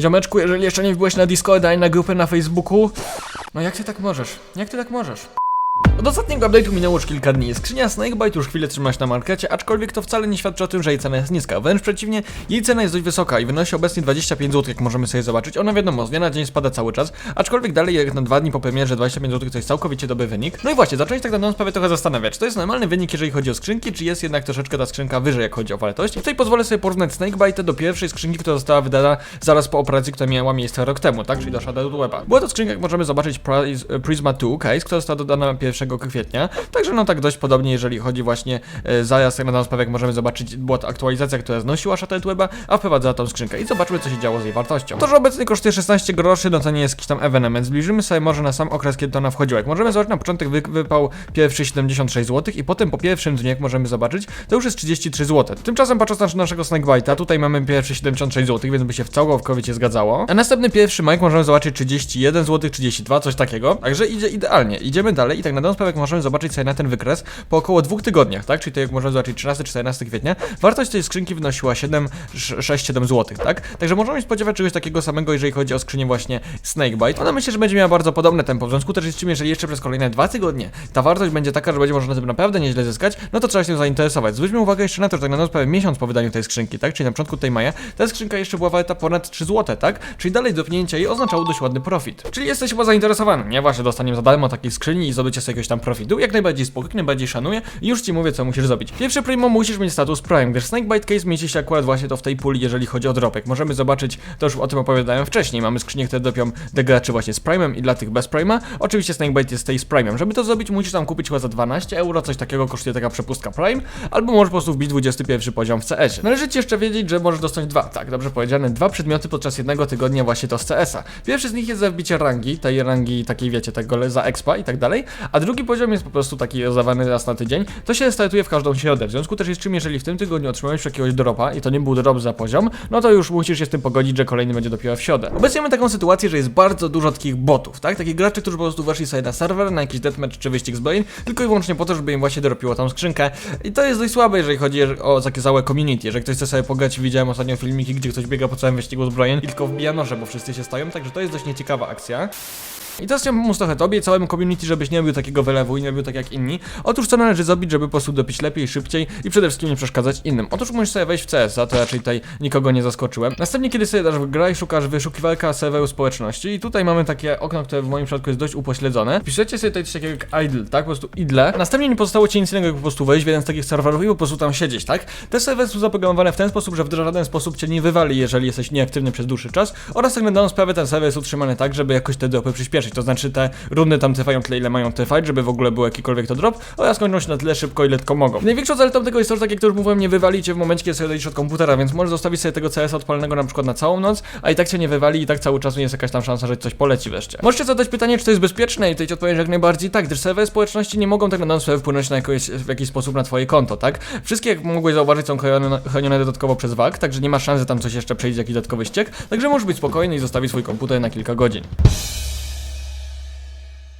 Ziomeczku, jeżeli jeszcze nie wbiłeś na Discorda ani na grupę na Facebooku, no jak ty tak możesz? Jak ty tak możesz? Od ostatniego update'u minęło już kilka dni. Skrzynia Snakebite już chwilę trzyma się na markecie, aczkolwiek to wcale nie świadczy o tym, że jej cena jest niska. Wręcz przeciwnie, jej cena jest dość wysoka i wynosi obecnie 25 zł, jak możemy sobie zobaczyć. Ona wiadomo, z dnia na dzień spada cały czas, aczkolwiek dalej jak na dwa dni po premierze 25 zł to jest całkowicie dobry wynik. No i właśnie, zacząłem tak na dobrą sprawę trochę zastanawiać, czy to jest normalny wynik, jeżeli chodzi o skrzynki, czy jest jednak troszeczkę ta skrzynka wyżej, jak chodzi o wartość. I tutaj pozwolę sobie porównać Snakebite do pierwszej skrzynki, która została wydana zaraz po operacji, która miała miejsce rok temu, tak? Czyli do Shadow Weba. Była to skrzynka, jak możemy zobaczyć, Prisma 2 case, która została dodana 1 kwietnia. Także no tak dość podobnie, jeżeli chodzi właśnie e, zajazd na sprawę, jak możemy zobaczyć, była to aktualizacja, która znosiła Shattered Weba, a wprowadzała tą skrzynkę. I zobaczmy, co się działo z jej wartością. To, że obecnie kosztuje 16 groszy, no to nie jest jakiś tam evenement. Zbliżymy sobie może na sam okres, kiedy to ona wchodziła. Jak możemy zobaczyć, na początek wy wypał pierwszy 76 zł i potem po pierwszym dniu, jak możemy zobaczyć, to już jest 33 zł. Tymczasem patrząc na naszego Snakebite'a, tutaj mamy pierwszy 76 zł, więc by się w całkowicie zgadzało. A następny pierwszy Mike możemy zobaczyć 31 zł, 32, coś takiego. Także idzie idealnie. Idziemy dalej i tak na jak możemy zobaczyć sobie na ten wykres po około dwóch tygodniach, tak? Czyli to jak możemy zobaczyć 13-14 kwietnia, wartość tej skrzynki wynosiła 7, 6-7 zł, tak? Także możemy się spodziewać czegoś takiego samego, jeżeli chodzi o skrzynię właśnie Snakebite. Ona myślę, że będzie miała bardzo podobne tempo, w związku też z czym, jeżeli jeszcze przez kolejne dwa tygodnie ta wartość będzie taka, że będzie można tym naprawdę nieźle zyskać, no to trzeba się tym zainteresować. Zwróćmy uwagę jeszcze na to, że tak na miesiąc po wydaniu tej skrzynki, tak? Czyli na początku tej maja, ta skrzynka jeszcze była warta ponad 3 zł, tak? Czyli dalej dopnięcie jej oznaczało dość ładny profit. Czyli jesteś chyba zainteresowany, nie? Właśnie dostaniem za darmo takiej skrzyni i zdobycie sobie jakiegoś tam profitu. Jak najbardziej spoko, jak najbardziej szanuję i już ci mówię, co musisz zrobić. Pierwszy primo musisz mieć status Prime, gdyż Snakebite Case mieści się akurat właśnie to w tej puli, jeżeli chodzi o dropek. Możemy zobaczyć, to już o tym opowiadałem wcześniej, mamy skrzynie, które dopią dla graczy właśnie z Prime'em i dla tych bez Prime'a. Oczywiście Snakebite jest tej z Prime'em. Żeby to zrobić, musisz tam kupić chyba za 12 euro, coś takiego kosztuje taka przepustka Prime, albo możesz po prostu wbić 21 poziom w CS-ie. Należy ci jeszcze wiedzieć, że możesz dostać dwa, tak, dobrze powiedziane, dwa przedmioty podczas jednego tygodnia właśnie to z CS-a. Pierwszy z nich jest za wbicie rangi, tej rangi takiej wiecie, tego za expa i tak dalej, a drugi poziom jest po prostu taki rozdawany raz na tydzień. To się startuje w każdą środę. W związku też jest czym, jeżeli w tym tygodniu otrzymałeś jakiegoś dropa i to nie był drop za poziom, no to już musisz się z tym pogodzić, że kolejny będzie dopiero w środę. Obecnie mamy taką sytuację, że jest bardzo dużo takich botów, tak? Takich graczy, którzy po prostu weszli sobie na serwer, na jakiś deathmatch czy wyścig z tylko i wyłącznie po to, żeby im właśnie dropiło tą skrzynkę. I to jest dość słabe, jeżeli chodzi o takie całe community. Jeżeli ktoś chce sobie pograć, widziałem ostatnio filmiki, gdzie ktoś biega po całym wyścigu z Brain i tylko wbija noże, bo wszyscy się stają, także to jest dość nieciekawa akcja. I teraz chciałbym trochę tobie i całemu community, żebyś nie robił takiego wylewu i nie robił tak jak inni. Otóż co należy zrobić, żeby po prostu dopić lepiej, szybciej i przede wszystkim nie przeszkadzać innym. Otóż musisz sobie wejść w CS, a to raczej tutaj nikogo nie zaskoczyłem. Następnie, kiedy sobie dasz w grę i szukasz wyszukiwarka serweru społeczności i tutaj mamy takie okno, które w moim przypadku jest dość upośledzone. Piszecie sobie tutaj coś takiego jak idle, tak? Po prostu idle. Następnie nie pozostało ci nic innego, jak po prostu wejść w jeden z takich serwerów i po prostu tam siedzieć, tak? Te serwery są zaprogramowane w ten sposób, że w żaden sposób cię nie wywali, jeżeli jesteś nieaktywny przez dłuższy czas oraz tak na sprawę ten serwer jest utrzymany tak, żeby jakoś te dropy przyspieszyć, to znaczy te rundy tam trwają tyle, ile mają trwać, żeby w ogóle był jakikolwiek to drop, oraz kończą się na tyle szybko, ile tylko mogą. Największą zaletą tego jest to, że tak jak już mówiłem, nie wywalicie w momencie, kiedy sobie dojdziesz od komputera, więc możesz zostawić sobie tego CS odpalonego na przykład na całą noc, a i tak cię nie wywali i tak cały czas jest jakaś tam szansa, że coś poleci wreszcie. Możecie zadać pytanie, czy to jest bezpieczne i odpowiem, że jak najbardziej tak, gdyż serwery społeczności nie mogą tak na daną sprawę wpłynąć na jakoś, w jakiś sposób na twoje konto, tak? Wszystkie, jak mogłeś zauważyć, są chronione, chronione dodatkowo przez WAG, także nie ma szans, że tam coś jeszcze przejdzie, jakiś dodatkowy ściek, także możesz być spokojny i zostawić swój komputer na kilka godzin.